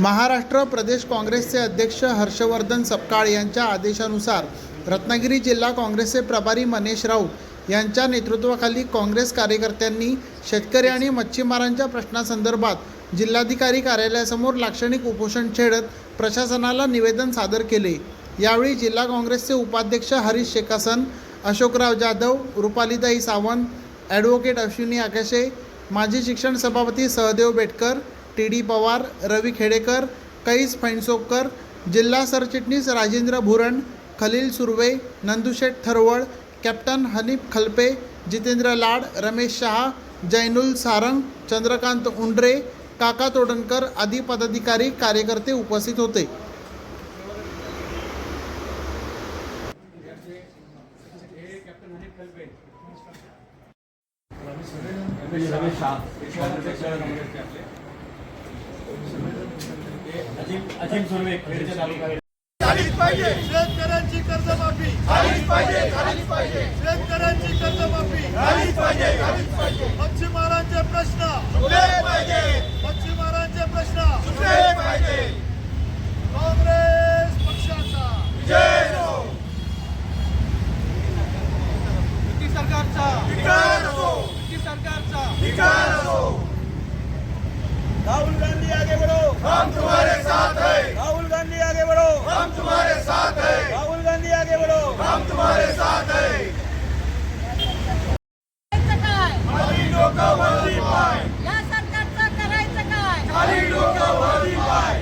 महाराष्ट्र प्रदेश काँग्रेसचे अध्यक्ष हर्षवर्धन सपकाळ यांच्या आदेशानुसार रत्नागिरी जिल्हा काँग्रेसचे प्रभारी मनेश राऊत यांच्या नेतृत्वाखाली काँग्रेस कार्यकर्त्यांनी शेतकरी आणि मच्छीमारांच्या प्रश्नासंदर्भात जिल्हाधिकारी कार्यालयासमोर लाक्षणिक उपोषण छेडत प्रशासनाला निवेदन सादर केले. यावेळी जिल्हा काँग्रेसचे उपाध्यक्ष हरीश शेखासन अशोकराव जाधव रुपालीताई सावंत ॲडव्होकेट अश्विनी आकाशे माजी शिक्षण सभापती सहदेव बेटकर टी डी पवार रवी खेडेकर कैस फणसोकर जिल्हा सरचिटणीस राजेंद्र भुरण खलील सुर्वे नंदुशेठ थरवळ कॅप्टन हनीफ खलपे जितेंद्र लाड रमेश शहा जैनुल सारंग चंद्रकांत उंडरे काका तोडणकर आदी पदाधिकारी कार्यकर्ते उपस्थित होते. अजिम सुर्वे खेडचे तालुका झालीच पाहिजे. शेतकऱ्यांची कर्जमाफी. झालीच पाहिजे झालीच पाहिजे. शेतकऱ्यांची कर्जमाफी. झालीच पाहिजे झालीच पाहिजे. मच्छीमारांचे प्रश्न. सुटले पाहिजे. मच्छीमारांचे प्रश्न. सुटले पाहिजे. काँग्रेस पक्षाचा. जय हो. युती सरकारचा. विकार हो. युती सरकारचा. विकार हो. राहुल गांधी आगे बढ़ो। हम तुम्हारे साथ हैं राहुल गांधी आगे बढ़ो हम तुम्हारे साथ हैं राहुल गांधी आगे बढ़ो हम तुम्हारे साथ हैं करायचं काय खाली डोकं वरती पाय या सरकारचं करायचं काय खाली डोकं वरती पाय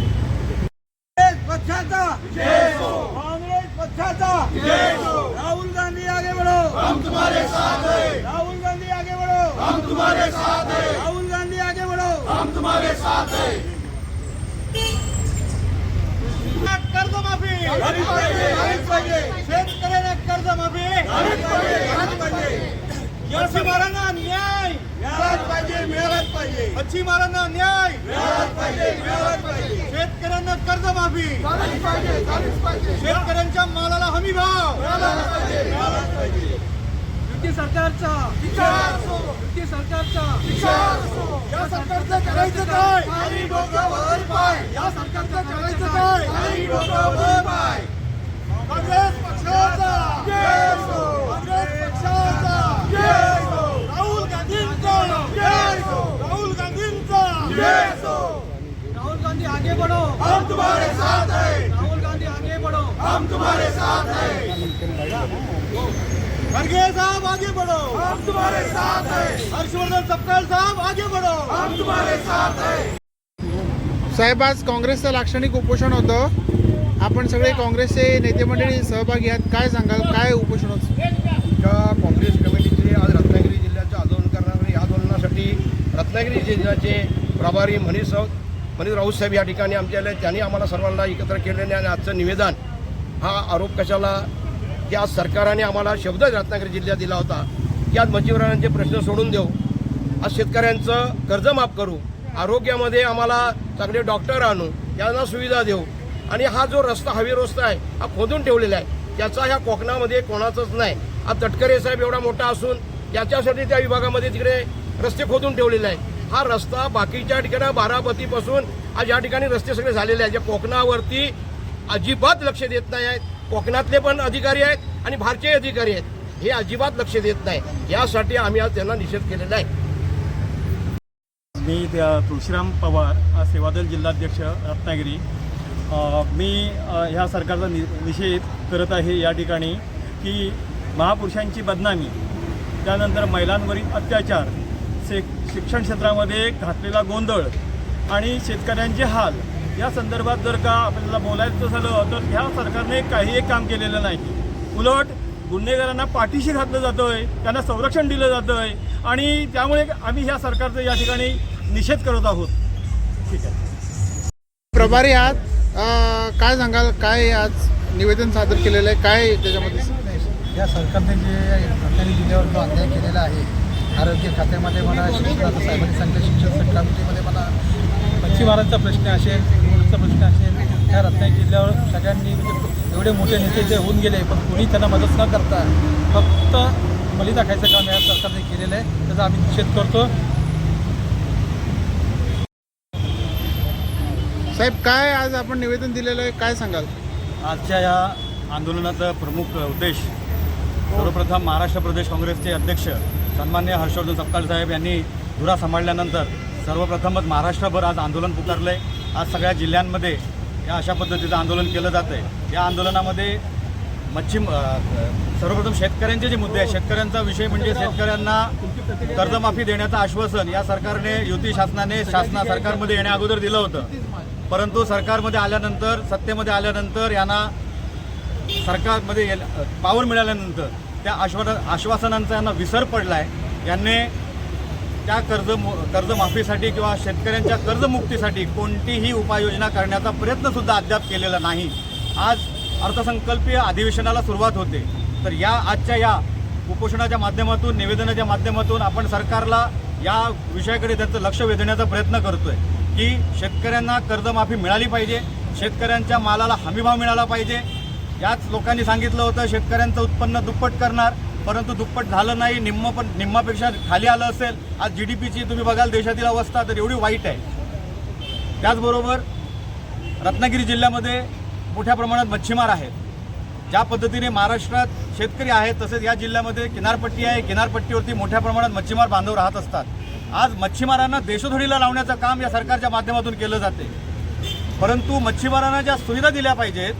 काँग्रेस पक्षाचा जय हो काँग्रेस पक्षाचा जय हो राहुल गांधी आगे बढ़ो हम तुम्हारे साथ हैं राहुल गांधी आगे बढ़ो हम तुम्हारे साथ हैं राहुल गांधी आगे बढ़ो हम तुम्हारे साथ हैं कर्जमाफी शेतकऱ्यांना कर्जमाफी मच्छीमारांना न्याय! मिळालाच पाहिजे मिळालाच पाहिजे! मच्छीमारांना न्याय! मिळालाच पाहिजे मिळालाच पाहिजे! शेतकऱ्यांना कर्जमाफी झालीच पाहिजे झालीच पाहिजे! शेतकऱ्यांच्या मालाला हमी भाव! मिळालाच पाहिजे मिळालाच पाहिजे! युती सरकारचा! युती सरकारचा! सरकारचं करायचं काय? खाली डोकं वर पाय. या सरकारचं करायचं काय? खाली डोकं वर पाय. काँग्रेस पक्षाचा. जय हो काँग्रेस पक्षाचा. जय हो राहुल गांधींचा. जय हो राहुल गांधींचा. जय हो राहुल गांधी आगे बढ़ो. हम तुम्हारे साथ हैं. राहुल गांधी आगे बढ़ो. हम तुम्हारे साथ हैं. खड़गे साहब आगे बढ़ो। हम तुम्हारे साथ हैं। हर्षवर्धन सपकाल साहब आगे बढ़ो। हम तुम्हारे साथ हैं। साहेब आज काँग्रेसचं लाक्षणिक उपोषण होतं. आपण सगळे काँग्रेसचे नेते मंडळी सहभागी आहात. काय सांगाल? काय उपोषण होतं? का काँग्रेस कमिटीचे आज रत्नागिरी जिल्ह्याचं आंदोलन करणार या आंदोलनासाठी रत्नागिरी जिल्ह्याचे प्रभारी मनीष राऊत मनीष राऊत साहेब या ठिकाणी आमच्या आले. त्यांनी आम्हाला सर्वांना एकत्र केलेले आणि आजचं निवेदन हा आरोप कशाला की आज सरकारने आम्हाला शब्द रत्नागिरी जिल्ह्यात दिला होता. की आज मच्छीमारांचे प्रश्न सोडून देऊ. आज शेतकऱ्यांचं कर्ज माफ करू. आरोग्यामध्ये आम्हाला चांगले डॉक्टर आणू. यांना सुविधा देऊ. आणि हा जो रस्ता हवी रस्ता आहे हा खोदून ठेवलेला आहे त्याचा ह्या कोकणामध्ये कोणाचाच नाही. हा तटकरे साहेब एवढा मोठा असून त्याच्यासाठी त्या विभागामध्ये तिकडे रस्ते खोदून ठेवलेले आहे हा रस्ता बाकीच्या ठिकाणी बारामतीपासून आज या ठिकाणी रस्ते सगळे झालेले आहेत. ज्या कोकणावरती अजिबात लक्ष देत नाही आहेत. कोकणातले पण अधिकारी आहेत आणि भारतीय अधिकारी आहेत. हे अजिबात लक्ष देत नाही. यासाठी आम्ही आज त्यांना निषेध केलेला आहे. मी तुळशीराम पवार सेवादल जिल्हाध्यक्ष रत्नागिरी. मी ह्या सरकारचा नि निषेध करत आहे या ठिकाणी की महापुरुषांची बदनामी त्यानंतर महिलांवरील अत्याचार शे शिक्षण क्षेत्रामध्ये घातलेला गोंधळ आणि शेतकऱ्यांचे हाल या संदर्भात जर का आपल्याला बोलायचं झालं तर ह्या सरकारने काही एक काम केलेलं नाही. उलट गुन्हेगारांना पाठीशी घातलं जातं आहे त्यांना संरक्षण दिलं जातं आहे आणि त्यामुळे आम्ही ह्या सरकारचा या ठिकाणी निषेध करत आहोत. ठीक आहे. प्रभारी आहात. काय सांगाल? काय आज निवेदन सादर केलेलं आहे? काय त्याच्यामध्ये? या सरकारने जे रत्नागिरी जिल्ह्यावर जो अन्याय केलेला आहे आरोग्य खात्यामध्ये म्हणा शिक्षणाचं साहेबांनी सांगितलं शिक्षण कमिटीमध्ये म्हणा मच्छीमारांचा प्रश्न असेल रोडचा प्रश्न असेल या रत्नागिरी जिल्ह्यावर सगळ्यांनी म्हणजे एवढे मोठे नेते जे होऊन गेले पण कोणी त्यांना मदत न करता फक्त बळी दाखायचं काम या सरकारने केलेलं आहे त्याचा आम्ही निषेध करतो. साहेब काय आज आपण निवेदन दिलेलं आहे काय सांगाल? आजच्या या आंदोलनाचा प्रमुख उद्देश सर्वप्रथम महाराष्ट्र प्रदेश काँग्रेसचे अध्यक्ष सन्मान्य हर्षवर्धन सपकाळ साहेब यांनी धुरा सांभाळल्यानंतर सर्वप्रथमच महाराष्ट्रभर आज आंदोलन पुकारलं आहे आज सगळ्या जिल्ह्यांमध्ये या अशा पद्धतीचं आंदोलन केलं जातं आहे या आंदोलनामध्ये मच्छीम सर्वप्रथम शेतकऱ्यांचे जे मुद्दे आहेत शेतकऱ्यांचा विषय म्हणजे शेतकऱ्यांना कर्जमाफी देण्याचं आश्वासन या सरकारने युती शासनाने शासना सरकारमध्ये येण्या अगोदर दिलं होतं. परंतु सरकारमध्ये आल्यानंतर सत्तेमध्ये आल्यानंतर यांना सरकारमध्ये येल- पावर मिळाल्यानंतर त्या आश्वा आश्वासनांचा यांना विसर पडला आहे यांनी त्या कर्ज कर्जमाफीसाठी किंवा शेतकऱ्यांच्या कर्जमुक्तीसाठी कोणतीही उपाययोजना करण्याचा प्रयत्नसुद्धा अद्याप केलेला नाही. आज अर्थसंकल्पीय अधिवेशनाला सुरुवात होते. तर या आजच्या या उपोषणाच्या माध्यमातून निवेदनाच्या माध्यमातून आपण सरकारला या विषयाकडे त्यांचं लक्ष वेधण्याचा प्रयत्न करतोय की शेतकऱ्यांना कर्जमाफी मिळाली पाहिजे शेतकऱ्यांच्या मालाला हमीभाव मिळाला पाहिजे. याच लोकांनी सांगितलं होतं शेतकऱ्यांचं उत्पन्न दुप्पट करणार. परंतु दुप्पट झालं नाही निम्म पण निम्मापेक्षा खाली आलं असेल. आज जी डी पीची तुम्ही बघाल देशातील अवस्था तर एवढी वाईट आहे. त्याचबरोबर रत्नागिरी जिल्ह्यामध्ये मोठ्या प्रमाणात मच्छीमार आहेत. ज्या पद्धतीने महाराष्ट्रात शेतकरी आहेत तसेच या जिल्ह्यामध्ये किनारपट्टी आहे. किनारपट्टीवरती मोठ्या प्रमाणात मच्छीमार बांधव राहत असतात. आज मच्छीमारांना देशोधडीला लावण्याचं काम या सरकारच्या माध्यमातून केलं जाते. परंतु मच्छीमारांना ज्या सुविधा दिल्या पाहिजेत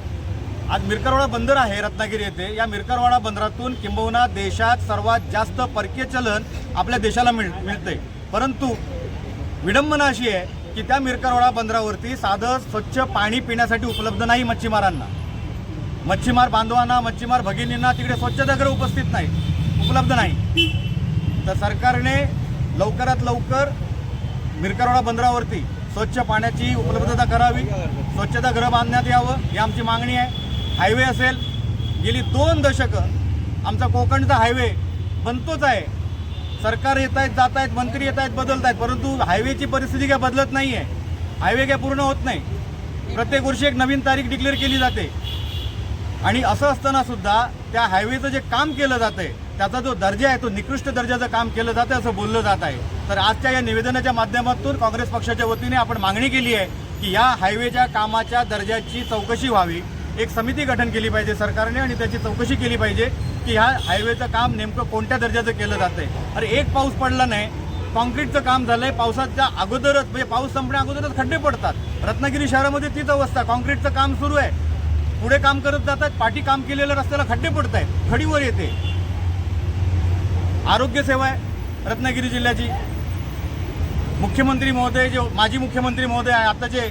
आज मिरकरवाडा बंदर आहे रत्नागिरी येथे. या मिरकरवाडा बंदरातून किंबहुना देशात सर्वात जास्त परकीय चलन आपल्या देशाला मिळ मिळते परंतु विडंबना अशी आहे की त्या मिरकरवाडा बंदरावरती साधं स्वच्छ पाणी पिण्यासाठी उपलब्ध नाही मच्छीमारांना. मच्छीमार बांधवांना मच्छीमार भगिनींना तिकडे स्वच्छतागृह उपस्थित नाही उपलब्ध नाही. तर सरकारने लवकरात लवकर मिरकरवाडा बंदरावरती स्वच्छ पाण्याची उपलब्धता करावी स्वच्छतागृह बांधण्यात यावं ही आमची मागणी आहे. हायवे असेल गेली दोन दशकं आमचा कोकणचा हायवे बनतोच आहे. सरकार येत आहेत जात आहेत मंत्री येत आहेत बदलत आहेत परंतु हायवेची परिस्थिती काय बदलत नाही आहे हायवे काय पूर्ण होत नाही. प्रत्येक वर्षी एक नवीन तारीख डिक्लेअर केली जाते. आणि असं असताना सुद्धा त्या हायवेचं जे काम केलं जातंय त्याचा जो दर्जा आहे तो निकृष्ट दर्जाचं काम केलं जातं असं बोललं जात आहे. तर आजच्या या निवेदनाच्या माध्यमातून काँग्रेस पक्षाच्या वतीने आपण मागणी केली आहे की या हायवेच्या कामाच्या दर्जाची चौकशी व्हावी. एक समिती गठन केली पाहिजे सरकारने आणि त्याची चौकशी केली पाहिजे की ह्या हायवेचं काम नेमकं कोणत्या दर्जाचं केलं जातंय. अरे एक पाऊस पडला नाही कॉन्क्रीटचं काम झालंय पावसाच्या अगोदरच म्हणजे पाऊस संपण्या अगोदरच खड्डे पडतात. रत्नागिरी शहरामध्ये तीच अवस्था कॉन्क्रीटचं काम सुरू आहे. पुढे काम करत जातात पाठी काम केलेल्या रस्त्याला खड्डे पडत आहेत खडीवर येते. आरोग्य सेवा आहे रत्नागिरी जिल्ह्याची. मुख्यमंत्री महोदय जे माजी मुख्यमंत्री महोदय आहे आताचे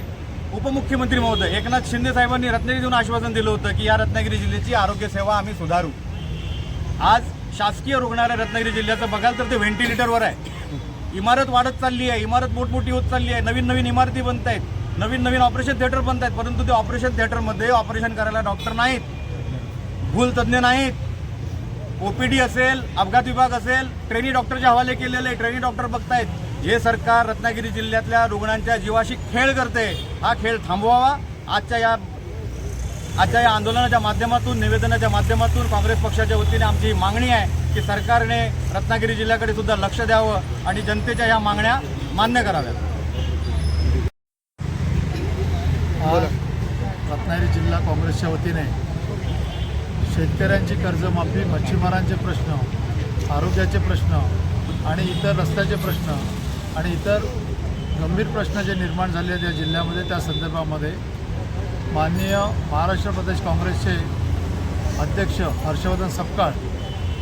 उपमुख्यमंत्री महोदय एकनाथ शिंदे साहेबांनी रत्नागिरी देऊन आश्वासन दिलं होतं की या रत्नागिरी जिल्ह्याची आरोग्य सेवा आम्ही सुधारू. आज शासकीय रुग्णालय रत्नागिरी जिल्ह्याचं बघाल तर ते व्हेंटिलेटरवर आहे. इमारत वाढत चालली आहे इमारत मोठमोठी होत चालली आहे नवीन नवीन इमारती बनत आहेत नवीन नवीन ऑपरेशन थिएटर बनत आहेत परंतु ते ऑपरेशन थिएटरमध्ये ऑपरेशन करायला डॉक्टर नाहीत भूल तज्ज्ञ नाहीत. ओपीडी असेल अपघात विभाग असेल ट्रेनी डॉक्टरचे हवाले केलेले ट्रेनी डॉक्टर बघतायत. हे सरकार रत्नागिरी जिल्ह्यातल्या रुग्णांच्या जीवाशी खेळ करते हा खेळ थांबवावा. आजच्या या आजच्या या आंदोलनाच्या माध्यमातून निवेदनाच्या माध्यमातून काँग्रेस पक्षाच्या वतीने आमची मागणी आहे की सरकारने रत्नागिरी जिल्ह्याकडे सुद्धा लक्ष द्यावं आणि जनतेच्या या मागण्या मान्य कराव्यात. रत्नागिरी जिल्हा काँग्रेसच्या वतीने शेतकऱ्यांची कर्जमाफी मच्छीमारांचे प्रश्न आरोग्याचे प्रश्न आणि इतर रस्त्याचे प्रश्न आणि इतर गंभीर प्रश्न जे निर्माण झाले आहेत या जिल्ह्यामध्ये त्या संदर्भामध्ये माननीय महाराष्ट्र प्रदेश काँग्रेसचे अध्यक्ष हर्षवर्धन सपकाळ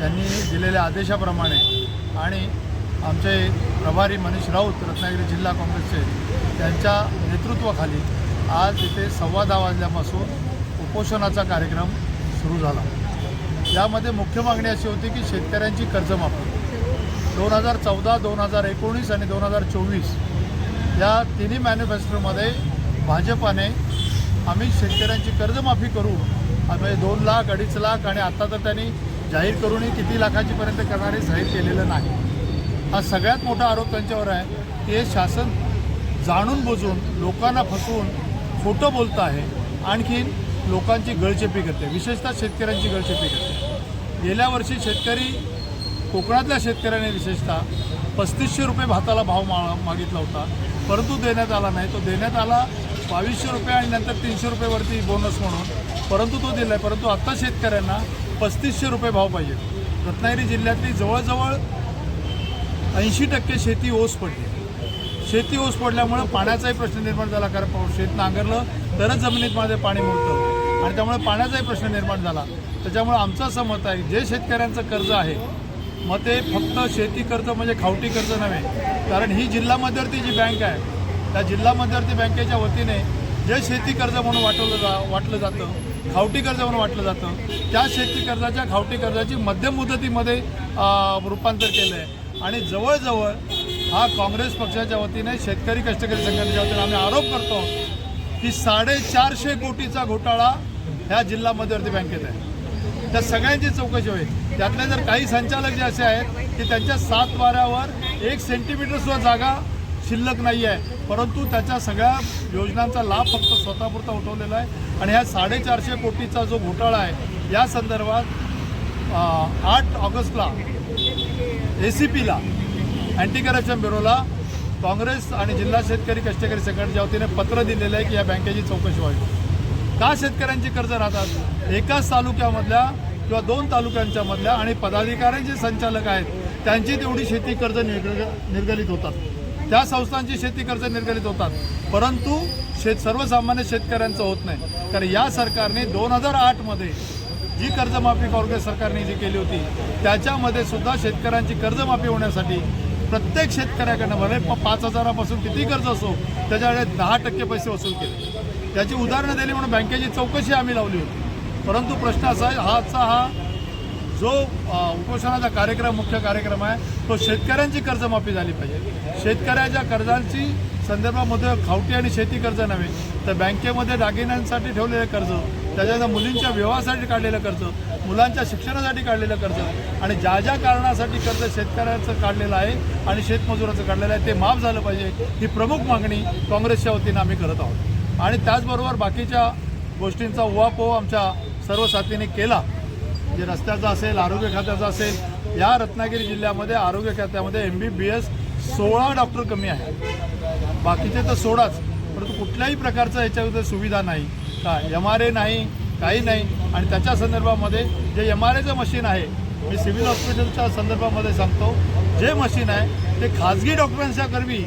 यांनी दिलेल्या आदेशाप्रमाणे आणि आमचे प्रभारी मनीष राऊत रत्नागिरी जिल्हा काँग्रेसचे त्यांच्या नेतृत्वाखाली आज इथे सव्वा दहा वाजल्यापासून उपोषणाचा कार्यक्रम सुरू झाला. यामध्ये मुख्य मागणी अशी होती की शेतकऱ्यांची कर्जमाफी. दोन हजार चौदा दोन हजार एकोणीस आणि दोन हजार चोवीस या तिन्ही मॅनिफेस्टोमध्ये भाजपाने आम्ही शेतकऱ्यांची कर्जमाफी करू आम्ही दोन लाख अडीच लाख आणि आता तर त्यांनी जाहीर करूनही किती लाखाचीपर्यंत करणारे जाहीर केलेलं नाही. हा सगळ्यात मोठा आरोप त्यांच्यावर आहे की हे शासन जाणून बुजून लोकांना फसवून खोटं बोलतं आहे. आणखीन लोकांची गळचेपी करते. विशेषतः शेतकऱ्यांची गळचेपी करते. गेल्या वर्षी शेतकरी कोकणातल्या शेतकऱ्यांनी विशेषतः पस्तीसशे रुपये भाताला भाव मा मागितला होता. परंतु देण्यात आला नाही. तो देण्यात आला बावीसशे रुपये आणि नंतर तीनशे रुपयेवरती बोनस म्हणून. परंतु तो दिला आहे परंतु आत्ता शेतकऱ्यांना पस्तीसशे रुपये भाव पाहिजे. रत्नागिरी जिल्ह्यातली जवळजवळ ऐंशी टक्के शेती ओस पडली. शेती ओस पडल्यामुळं पाण्याचाही प्रश्न निर्माण झाला. कारण पाऊस शेत नांगरलं तरच जमिनीमध्ये पाणी मिळतं आणि त्यामुळे पाण्याचाही प्रश्न निर्माण झाला. त्याच्यामुळे आमचं असं मत आहे जे शेतकऱ्यांचं कर्ज आहे मग ते फक्त शेती कर्ज म्हणजे खावटी कर्ज नव्हे. कारण ही जिल्हा मध्यवर्ती जी बँक आहे त्या जिल्हा मध्यवर्ती बँकेच्या वतीने जे शेती कर्ज म्हणून वाटवलं जा वाटलं जातं खावटी कर्ज म्हणून वाटलं जातं त्या शेती कर्जाच्या खावटी कर्जाची मध्यम मुदतीमध्ये रूपांतर केलं आहे आणि जवळजवळ हा काँग्रेस पक्षाच्या वतीने शेतकरी कष्टकरी संघटनेच्या वतीने आम्ही आरोप करतो की साडेचारशे कोटीचा घोटाळा ह्या जिल्हा मध्यवर्ती बँकेत आहे. त्या सगळ्यांची चौकशी होईल. त्यातले जर काही संचालक जे असे आहेत की त्यांच्या सात वाऱ्यावर एक सेंटीमीटर सुद्धा जागा शिल्लक नाही आहे. परंतु त्याच्या सगळ्या योजनांचा लाभ फक्त स्वतःपुरता उठवलेला आहे. आणि ह्या साडेचारशे कोटीचा जो घोटाळा आहे या संदर्भात आठ ऑगस्टला ए सी पीला अँटी करप्शन ब्युरोला काँग्रेस आणि जिल्हा शेतकरी कष्टकरी संघटनेच्या वतीने पत्र दिलेलं आहे की या बँकेची चौकशी व्हावी. का शेतकऱ्यांची कर्ज राहतात? एकाच तालुक्यामधल्या किंवा दोन तालुक्यांच्या मधल्या आणि पदाधिकाऱ्यांचे संचालक आहेत त्यांची तेवढी शेती कर्ज निर्ग निर्गलित होतात. त्या संस्थांची शेती कर्ज निर्गलित होतात. परंतु शेत सर्वसामान्य शेतकऱ्यांचं होत नाही. कारण या सरकारने दोन हजार आठमध्ये जी कर्जमाफी काँग्रेस सरकारने जी केली होती त्याच्यामध्ये सुद्धा शेतकऱ्यांची कर्जमाफी होण्यासाठी प्रत्येक शेतकऱ्याकडनं भले प- पाच हजारापासून किती कर्ज असो त्याच्याकडे दहा टक्के पैसे वसूल केले. त्याची उदाहरणं दिली म्हणून बँकेची चौकशी आम्ही लावली होती. परंतु प्रश्न असा आहे हा हा जो उपोषणाचा कार्यक्रम मुख्य कार्यक्रम आहे तो शेतकऱ्यांची कर्जमाफी झाली पाहिजे. शेतकऱ्याच्या कर्जांची संदर्भामध्ये खावटी आणि शेती कर्ज नव्हे तर बँकेमध्ये दागिन्यांसाठी ठेवलेलं कर्ज त्याच्या मुलींच्या विवाहासाठी काढलेलं कर्ज मुलांच्या शिक्षणासाठी काढलेलं कर्ज आणि ज्या ज्या कारणासाठी कर्ज शेतकऱ्याचं काढलेलं आहे आणि शेतमजुराचं काढलेलं आहे ते माफ झालं पाहिजे ही प्रमुख मागणी काँग्रेसच्या वतीनं आम्ही करत आहोत. आणि त्याचबरोबर बाकीच्या गोष्टींचा उहापोह आमच्या सर्व साथीने केला. जे रस्त्याचा असेल आरोग्य खात्याचा असेल या रत्नागिरी जिल्ह्यामध्ये आरोग्य खात्यामध्ये एम बी बी एस सोळा डॉक्टर कमी आहे बाकीचे तर सोडाच परंतु कुठल्याही प्रकारचा याच्याबद्दल सुविधा नाही. का एम आर ए नाही काही नाही. आणि त्याच्या संदर्भामध्ये जे एम आर एचं मशीन आहे मी सिव्हिल हॉस्पिटलच्या संदर्भामध्ये सांगतो जे मशीन आहे ते खाजगी डॉक्टरांच्या करवी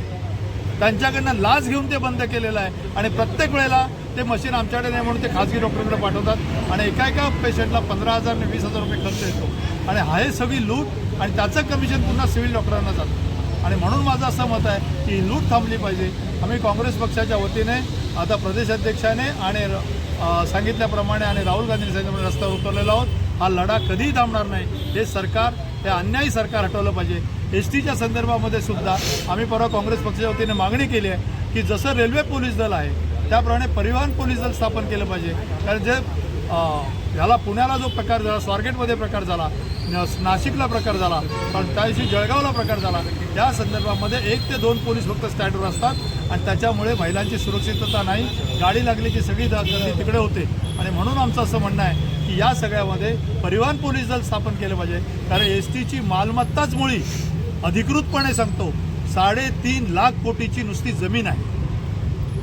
त्यांच्याकडनं लाच घेऊन ते बंद केलेलं आहे. आणि प्रत्येक वेळेला ते मशीन आमच्याकडे नाही म्हणून ते खाजगी डॉक्टरकडे पाठवतात. आणि एका एका पेशंटला पंधरा हजार आणि वीस हजार रुपये खर्च येतो. आणि हा हे सगळी लूट आणि त्याचं कमिशन पुन्हा सिव्हिल डॉक्टरांना जातं. आणि म्हणून माझं असं मत आहे की ही लूट थांबली पाहिजे. आम्ही काँग्रेस पक्षाच्या वतीने आता प्रदेशाध्यक्षाने आणि सांगितल्याप्रमाणे आणि राहुल गांधींनी सांगितल्याप्रमाणे रस्त्यावर उतरलेलो आहोत. हा लढा कधीही थांबणार नाही. हे सरकार हे अन्यायी सरकार हटवलं पाहिजे. एस टीच्या संदर्भामध्ये सुद्धा आम्ही परवा काँग्रेस पक्षाच्या वतीने मागणी केली आहे की जसं रेल्वे पोलीस दल आहे त्याप्रमाणे परिवहन पोलीस दल स्थापन केलं पाहिजे. कारण जे ह्याला पुण्याला जो प्रकार झाला स्वारगेटमध्ये प्रकार झाला न- नाशिकला प्रकार झाला पण त्या दिवशी जळगावला प्रकार झाला त्या संदर्भामध्ये एक ते दोन पोलीस फक्त स्टँडवर असतात आणि त्याच्यामुळे महिलांची सुरक्षितता नाही गाडी लागली की सगळी दा- गर्दी तिकडे होते. आणि म्हणून आमचं असं म्हणणं आहे की या सगळ्यामध्ये परिवहन पोलीस दल स्थापन केलं पाहिजे. कारण एस टीची मालमत्ताच मुळी अधिकृतपणे सांगतो साडेतीन लाख कोटीची नुसती जमीन आहे.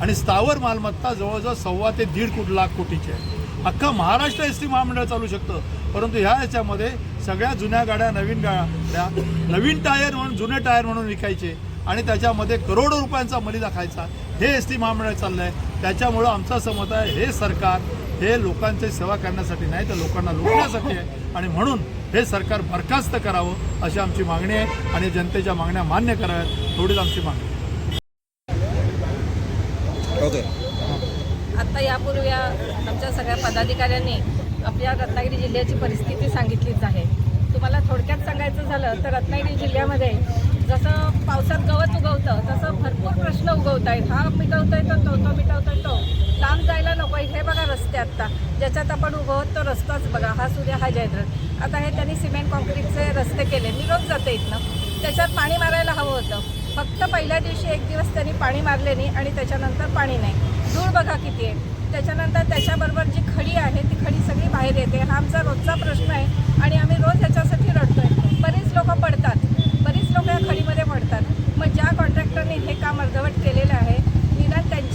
आणि स्थावर मालमत्ता जवळजवळ सव्वा ते दीड कोटी लाख कोटीची आहे. अख्खा महाराष्ट्र एस टी महामंडळ चालू शकतं. परंतु ह्या याच्यामध्ये सगळ्या जुन्या गाड्या नवीन गाड्या नवीन टायर म्हणून जुने टायर म्हणून विकायचे आणि त्याच्यामध्ये करोडो रुपयांचा मलिदा खायचा. हे एस टी महामंडळ चाललं आहे त्याच्यामुळं आमचा असं आहे हे सरकार हे लोकांची सेवा करण्यासाठी नाही तर लोकांना लुटण्यासाठी आहे. आणि म्हणून हे सरकार बरखास्त करावं अशी आमची मागणी आहे आणि जनतेच्या मागण्या मान्य कराव्यात एवढीच आमची मागणी आहे. आता यापूर्वी या- आमच्या सगळ्या पदाधिकाऱ्यांनी आपल्या रत्नागिरी जिल्ह्याची परिस्थिती सांगितलीच आहे. तुम्हाला थोडक्यात सांगायचं झालं तर रत्नागिरी जिल्ह्यामध्ये जसं पावसात गवत उगवतं तसं भरपूर प्रश्न उगवत आहेत हा मिटवतोय तो तो तो मिटवतोय तो. लांब जायला नको हे बघा रस्ते आत्ता ज्याच्यात आपण उभं आहोत तो रस्ताच बघा. हा सूर्य हा जयद्रथ. आता हे त्यांनी सिमेंट कॉन्क्रीटचे रस्ते केले. मी रोज जाते इथनं. त्याच्यात पाणी मारायला हवं होतं. फक्त पहिल्या दिवशी एक दिवस त्यांनी पाणी मारले नाही आणि त्याच्यानंतर पाणी नाही. धूळ बघा किती आहे. त्याच्यानंतर त्याच्याबरोबर जी खडी आहे ती खडी सगळी बाहेर येते. हा आमचा रोजचा प्रश्न आहे आणि आम्ही रोज ह्याच्यासाठी रडतोय. आहे बरीच लोकं पडतात. बरीच लोक या खडीमध्ये पडतात. मग ज्या कॉन्ट्रॅक्टरने हे काम अर्धवट केलेलं आहे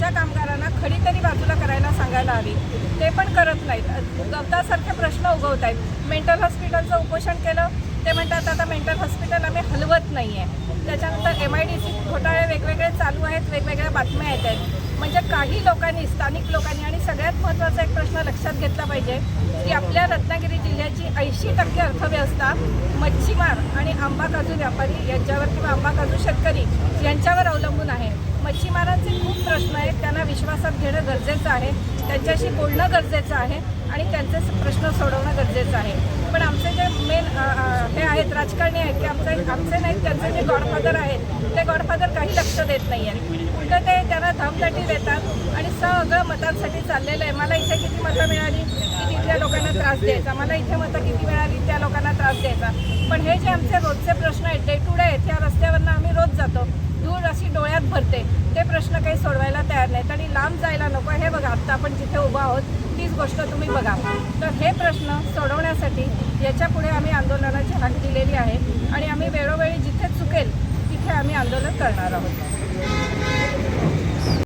निदान कामगारांना खडी तरी बाजूला करायला सांगायला हवी. ते पण करत नाहीत. गवतासारखे प्रश्न उगवत आहेत मेंटल हॉस्पिटलचं उपोषण केलं. ते म्हणतात आता मेंटल हॉस्पिटल आम्ही हलवत नाही आहे त्याच्यानंतर एम आय डी सी घोटाळे वेगवेगळे चालू आहेत वेगवेगळ्या बातम्या येत आहेत. म्हणजे काही लोकांनी स्थानिक लोकांनी आणि सगळ्यात महत्त्वाचा एक प्रश्न लक्षात घेतला पाहिजे की आपल्या रत्नागिरी जिल्ह्याची ऐंशी टक्के अर्थव्यवस्था मच्छीमार आणि आंबा काजू व्यापारी यांच्यावर किंवा आंबा काजू शेतकरी यांच्यावर अवलंबून आहे. मच्छीमारांचे खूप प्रश्न आहेत. त्यांना विश्वासात घेणं गरजेचं आहे. त्यांच्याशी बोलणं गरजेचं आहे आणि त्यांचे प्रश्न सोडवणं गरजेचं आहे. पण आमचे जे मेन हे आहेत राजकारणी आहेत की आमचे आमचे नाहीत त्यांचे जे गॉडफादर आहेत ते गॉडफादर काही लक्ष देत नाही आहेत. उलटं ते त्यांना धामदाटी देतात आणि सगळं मतांसाठी चाललेलं आहे. मला इथे किती मतं मिळाली की तिथल्या लोकांना त्रास द्यायचा. मला इथे मतं किती मिळाली त्या लोकांना त्रास द्यायचा. पण हे जे आमचे रोजचे प्रश्न आहेत डे टू डे आहेत त्या रस्त्यावरनं आम्ही रोज जातो. धूळ अशी डोळ्यात भरते. ते प्रश्न काही सोडवायला तयार नाहीत आणि लांब जायला नको. हे बघा आत्ता आपण जिथे उभा आहोत तीच गोष्ट तुम्ही बघा. तर हे प्रश्न सोडवण्यासाठी याच्यापुढे आम्ही आंदोलनाची हाक दिलेली आहे आणि आम्ही वेळोवेळी जिथे चुकेल तिथे आम्ही आंदोलन करणार आहोत.